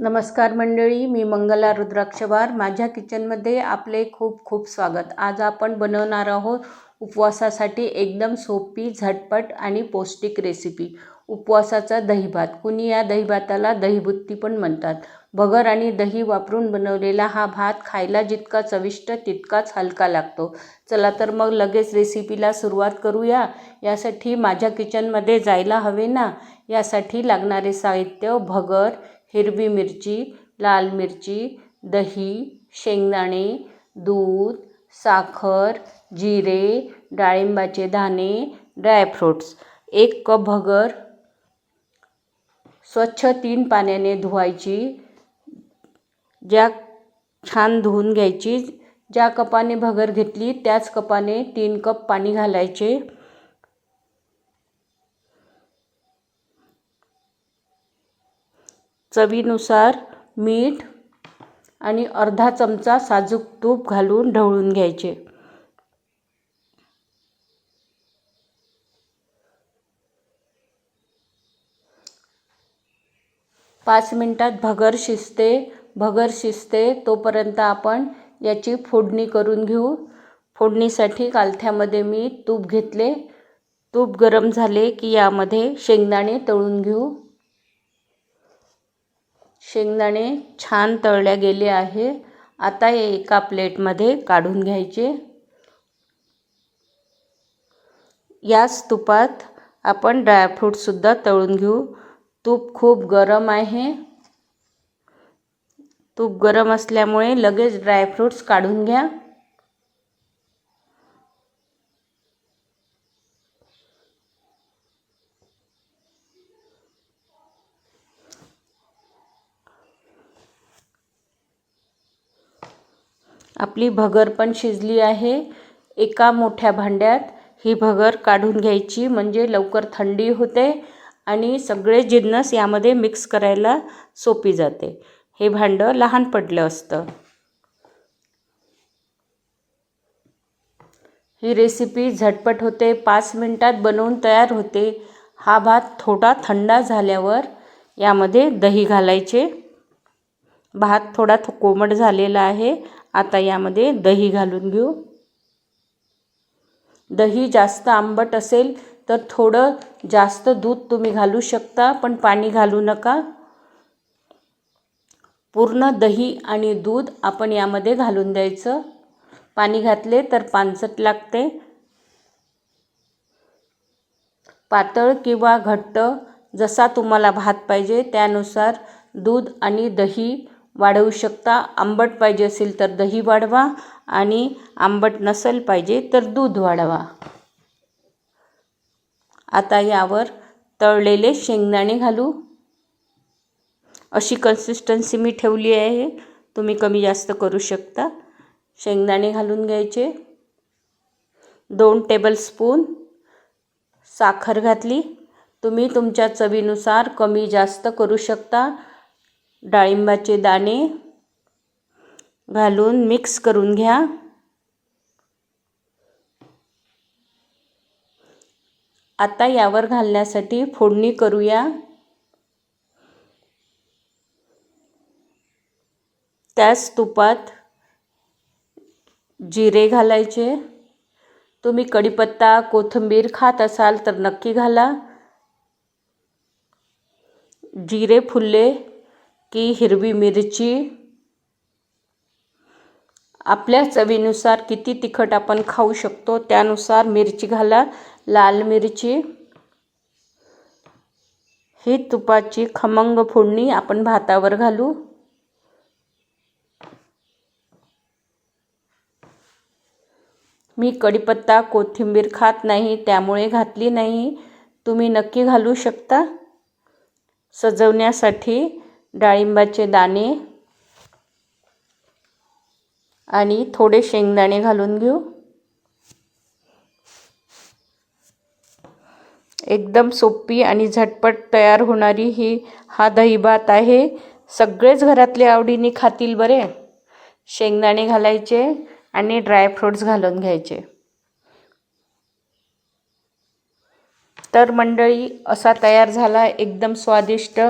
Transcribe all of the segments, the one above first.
नमस्कार मंडळी मी मंगला रुद्राक्षवार. माझ्या किचनमध्ये आपले खूप खूप स्वागत. आज आपण बनवणार आहोत उपवासासाठी एकदम सोपी झटपट आणि पौष्टिक रेसिपी उपवासाचा दहीभात. कुणी या दहीभाताला दहीबुत्ती पण म्हणतात. भगर आणि दही वापरून बनवलेला हा भात खायला जितका चविष्ट तितकाच हलका लागतो. चला तर मग लगेच रेसिपीला सुरुवात करूया. यासाठी माझ्या किचनमध्ये जायला हवे ना? यासाठी लागणारे साहित्य भगर हिरवी मिरची लाल मिरची दही शेंगदाणे दूध साखर जिरे डाळिंबाचे दाणे ड्रायफ्रूट्स. एक कप भगर स्वच्छ तीन पाण्याने धुवायची ज्या छान धुवून घ्यायची. ज्या कपाने भगर घेतली त्याच कपाने तीन कप पाणी घालायचे. चवीनुसार मीठ आणि अर्धा चमचा साजूक तूप घालून ढवळून घ्यायचे. पाच मिनटात भगर शिजते. भगर शिजते तोपर्यंत आपण याची फोडणी करून घेऊ. फोडणीसाठी कालथ्यामध्ये मी तूप घेतले. तूप गरम झाले की यामध्ये शेंगदाणे तळून घेऊ. शेंगदाणे छान तळल्या गेले आहे. आता एका प्लेटमध्ये काढून घ्यायचे. याच तुपात आपण ड्रायफ्रूटसुद्धा तळून घेऊ. तूप खूप गरम आहे. तूप गरम असल्यामुळे लगेच ड्रायफ्रूट्स काढून घ्या. आपली भगर पण शिजली आहे. एका मोठ्या भांड्यात ही भगर काढून घ्यायची. म्हणजे लवकर थंडी होते आणि सगळे जिन्नस यामध्ये मिक्स करायला सोपी जाते. हे भांडं लहान पडलं असतं. ही रेसिपी झटपट होते. पाच मिनटात बनवून तयार होते. हा भात थोडा थंडा झाल्यावर यामध्ये दही घालायचे. भात थोडा कोमट झालेला आहे. आता यामध्ये दही घालून घेऊ. दही जास्त आंबट असेल तर थोडं जास्त दूध तुम्ही घालू शकता पण पाणी घालू नका. पूर्ण दही आणि दूध आपण यामध्ये घालून द्यायचं. पाणी घातले तर पानसट लागते. पातळ किंवा घट्ट जसा तुम्हाला भात पाहिजे त्यानुसार दूध आणि दही वाढवू शकता. आंबट पाहिजे असेल तर दही वाढवा आणि आंबट नसेल पाहिजे तर दूध वाढवा. आता यावर तळलेले शेंगदाणे घालू. अशी कन्सिस्टन्सी मी ठेवली आहे. तुम्ही कमी जास्त करू शकता. शेंगदाणे घालून घ्यायचे. दोन टेबलस्पून साखर घातली. तुम्ही तुमच्या चवीनुसार कमी जास्त करू शकता. डाळिंबाचे दाणे घालून मिक्स करून घ्या. आता यावर घालण्यासाठी फोडणी करूया. त्याच तुपात जिरे घालायचे. तुम्ही कढीपत्ता कोथिंबीर खात असाल तर नक्की घाला. जिरे फुलले की हिरवी मिरची. आपल्या चवीनुसार किती तिखट आपण खाऊ शकतो त्यानुसार मिरची घाला लाल मिरची. ही तुपाची खमंग फोडणी आपण भातावर घालू. मी कढीपत्ता कोथिंबीर खात नाही त्यामुळे घातली नाही. तुम्ही नक्की घालू शकता. सजवण्यासाठी डाळिंबाचे दाणे आणि थोडे शेंगदाणे घालून घेऊ. एकदम सोपी आणि झटपट तयार होणारी ही हा दहीभात आहे. सगळेच घरातले आवडीने खातील बरे. शेंगदाणे घालायचे आणि ड्रायफ्रूट्स घालून घ्यायचे. तर मंडळी असा तयार झाला एकदम स्वादिष्ट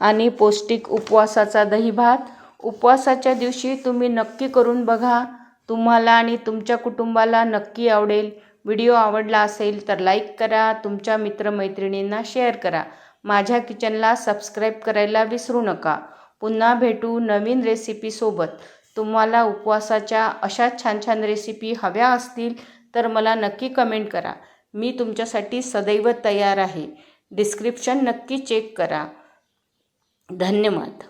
आणि पौष्टिक उपवासाचा दही भात उपवासाच्या दिवशी तुम्ही नक्की करून बघा. तुम्हाला आणि तुमच्या कुटुंबाला नक्की आवडेल. व्हिडिओ आवडला असेल तर लाईक करा. तुमच्या मित्रमैत्रिणींना शेअर करा. माझ्या किचनला सबस्क्राईब करायला विसरू नका. पुन्हा भेटू नवीन रेसिपीसोबत तुम्हाला उपवासाच्या अशा छान छान रेसिपी हव्या असतील तर मला नक्की कमेंट करा. मी तुमच्यासाठी सदैव तयार आहे. डिस्क्रिप्शन नक्की चेक करा. धन्यवाद.